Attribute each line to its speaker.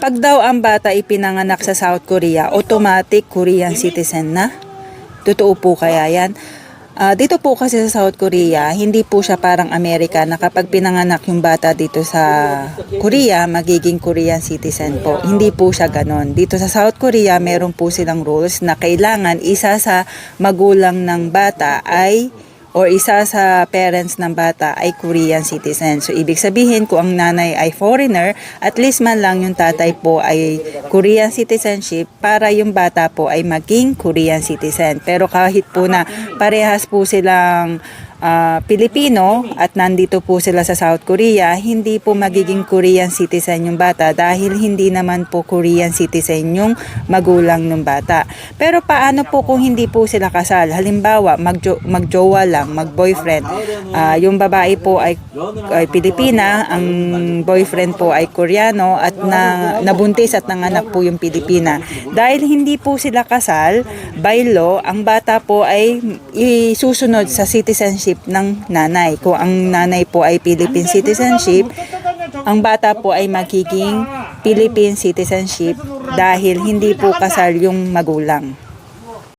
Speaker 1: Pag daw ang bata ipinanganak sa South Korea, automatic Korean citizen na? Totoo po kaya yan? Ah, dito po kasi sa South Korea, hindi po siya parang Amerika na kapag pinanganak yung bata dito sa Korea, magiging Korean citizen po. Hindi po siya ganon. Dito sa South Korea, meron po silang rules na kailangan isa sa magulang ng bata ay or isa sa parents ng bata ay Korean citizen. So, ibig sabihin, kung ang nanay ay foreigner, at least man lang yung tatay po ay Korean citizenship para yung bata po ay maging Korean citizen. Pero kahit po na parehas po silang ah, Pilipino at nandito po sila sa South Korea, hindi po magiging Korean citizen yung bata dahil hindi naman po Korean citizen yung magulang ng bata. Pero paano po kung hindi po sila kasal? Halimbawa, magjo- magjowa lang, mag-boyfriend. Ah, yung babae po ay, ay Pilipina, ang boyfriend po ay Koreano at na, nabuntis at nanganak po yung Pilipina. Dahil hindi po sila kasal, by law, ang bata po ay isusunod sa citizenship ng nanay. Kung ang nanay po ay Philippine citizenship, ang bata po ay magiging Philippine citizenship dahil hindi po kasal yung magulang.